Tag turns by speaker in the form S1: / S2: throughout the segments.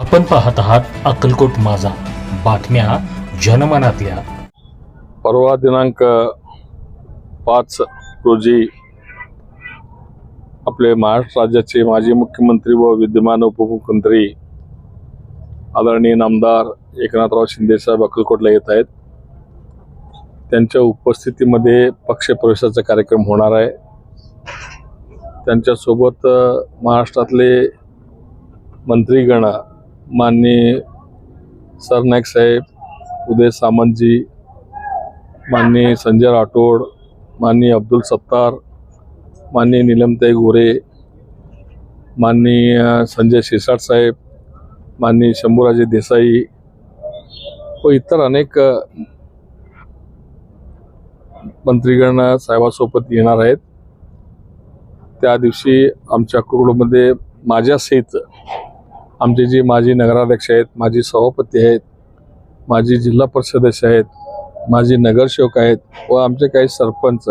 S1: आपण पाहत आहात अक्कलकोट माझा. बातम्या जनमनातल्या.
S2: परवा दिनांक पाच रोजी आपले महाराष्ट्र राज्याचे माजी मुख्यमंत्री व विद्यमान उपमुख्यमंत्री आदरणीय नामदार एकनाथराव शिंदेसाहेब अक्कलकोटला येत आहेत. त्यांच्या उपस्थितीमध्ये पक्षप्रवेशाचा कार्यक्रम होणार आहे. त्यांच्यासोबत महाराष्ट्रातले मंत्रीगण माननीय सरनाईक साहेब उदय सामंतजी माननीय संजय राठोड माननीय अब्दुल सत्तार माननीय निलमताई गोरे माननीय संजय शिरसाट साहेब माननीय शंभूराजे देसाई व इतर अनेक मंत्रीगण साहेबासोबत येणार आहेत. त्या दिवशी आमच्या कुटुंबामध्ये माझ्यासहित आमचे जे माजी नगराध्यक्ष आहेत माजी सभापती आहेत माजी जिल्हा परिषदेश आहेत माजी नगरसेवक आहेत व आमचे काही सरपंच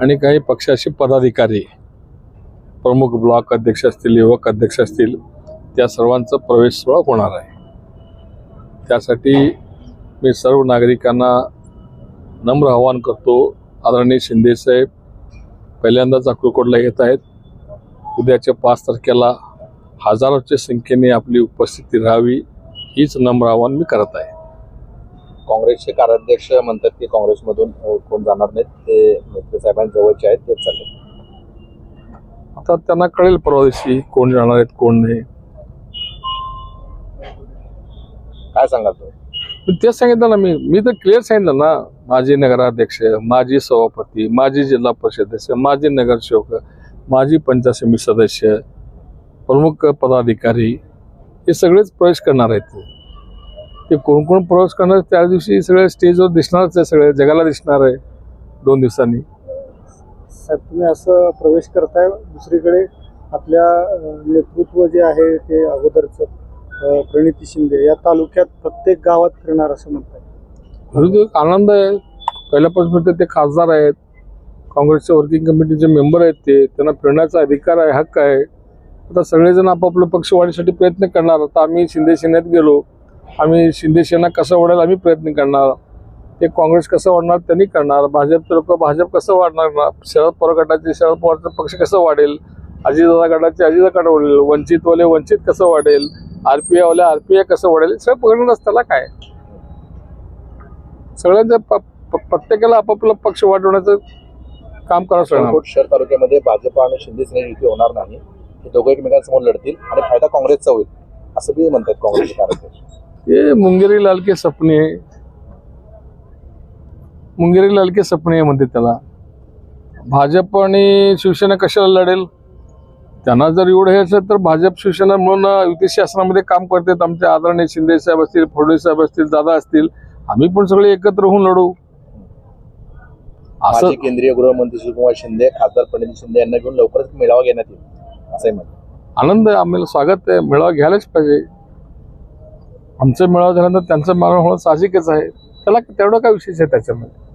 S2: आणि काही पक्षाचे पदाधिकारी प्रमुख ब्लॉक अध्यक्ष असतील युवक अध्यक्ष असतील त्या सर्वांचा प्रवेश सोहळा होणार आहे. त्यासाठी मी सर्व नागरिकांना नम्र आवाहन करतो आदरणीय शिंदेसाहेब पहिल्यांदाच अक्कलकोटला येत आहेत. उद्याच्या पाच तारखेला हजारोच्या संख्येने आपली उपस्थिती राहावी हीच नम्र आवाहन मी करत आहे.
S3: काँग्रेसचे कार्याध्यक्ष म्हणतात की काँग्रेसमधून कोण जाणार नाहीत ते मेत्रे साहेबांच्या जवळचे आहेत तेच चालले.
S2: आता त्यांना कळेल परवा दिवशी कोण जाणार आहेत कोण नाही.
S3: काय सांगाल तुम्ही?
S2: तेच सांगितलं ना मी मी तर क्लिअर सांगितलं ना माजी नगराध्यक्ष माजी सभापती माजी जिल्हा परिषद सदस्य माजी नगरसेवक माजी पंचायत समिती सदस्य प्रमुख पदाधिकारी हे सगळेच प्रवेश करणार आहेत. ते कोण कोण प्रवेश करणार त्या दिवशी सगळे स्टेजवर दिसणारच आहे सगळे जगाला दिसणार आहे दोन दिवसांनी.
S4: साहेब तुम्ही असं प्रवेश करताय दुसरीकडे आपल्या नेतृत्व जे आहे ते अगोदरचं प्रणिती शिंदे या तालुक्यात प्रत्येक गावात फिरणार असं म्हणताय.
S2: म्हणून तो एक आनंद आहे. पहिल्यापासून ते खासदार आहेत. काँग्रेसच्या वर्किंग कमिटीचे मेंबर आहेत ते. त्यांना फिरण्याचा अधिकार आहे हक्क आहे. आता सगळेजण आपापलं पक्ष वाढीसाठी प्रयत्न करणार आता आम्ही शिंदे सेनेत गेलो. आम्ही शिंदे सेना कसं वाढेल आम्ही प्रयत्न करणार ते काँग्रेस कसं वाढणार त्यांनी करणार. भाजपचे लोक भाजप कसं वाढणार शरद पवार गटाचे शरद पवारचा पक्ष कसं वाढेल? अजितदादा गटाचे अजितदादा गट वाढेल वंचितवाले वंचित कसं वाढेल? आर पी आयवाल्या आरपीआय कसं वाढेल? सगळं पकडणार त्याला काय? सगळ्यांचं प्रत्येकाला आपापला पक्ष वाढवण्याचं काम करावं लागणार.
S3: शहर तालुक्यामध्ये भाजप आणि शिंदे सेना युती होणार नाही? हे दोघं एकमेकांसमोर लढतील आणि फायदा काँग्रेसचा होईल असं बी म्हणतात काँग्रेसचे कार्याध्यक्ष
S2: हे मुंगेरी लाल के सपने मुंगेरी लाल के सपने म्हणते त्याला. भाजप आणि शिवसेना कशाला लढेल? त्यांना जर एवढं हे असेल तर भाजप शिवसेना म्हणून युती शासनामध्ये काम करतात. आमचे आदरणीय शिंदे साहेब असतील फडणवीस साहेब असतील दादा असतील आम्ही पण सगळे एकत्र होऊन लढू. असं
S3: केंद्रीय गृहमंत्री सुकुमार शिंदे खासदार प्रणिती शिंदे यांना घेऊन लवकरच मेळावा घेण्यात येईल. असंही म्हणतात
S2: आनंद आम्हाला स्वागत आहे. मेळावा घ्यायलाच पाहिजे. आमचं मेळावा झाल्यानंतर त्यांचा मेळावा होणं साहजिकच आहे. त्याला तेवढं काय विशेष आहे त्याच्यामध्ये?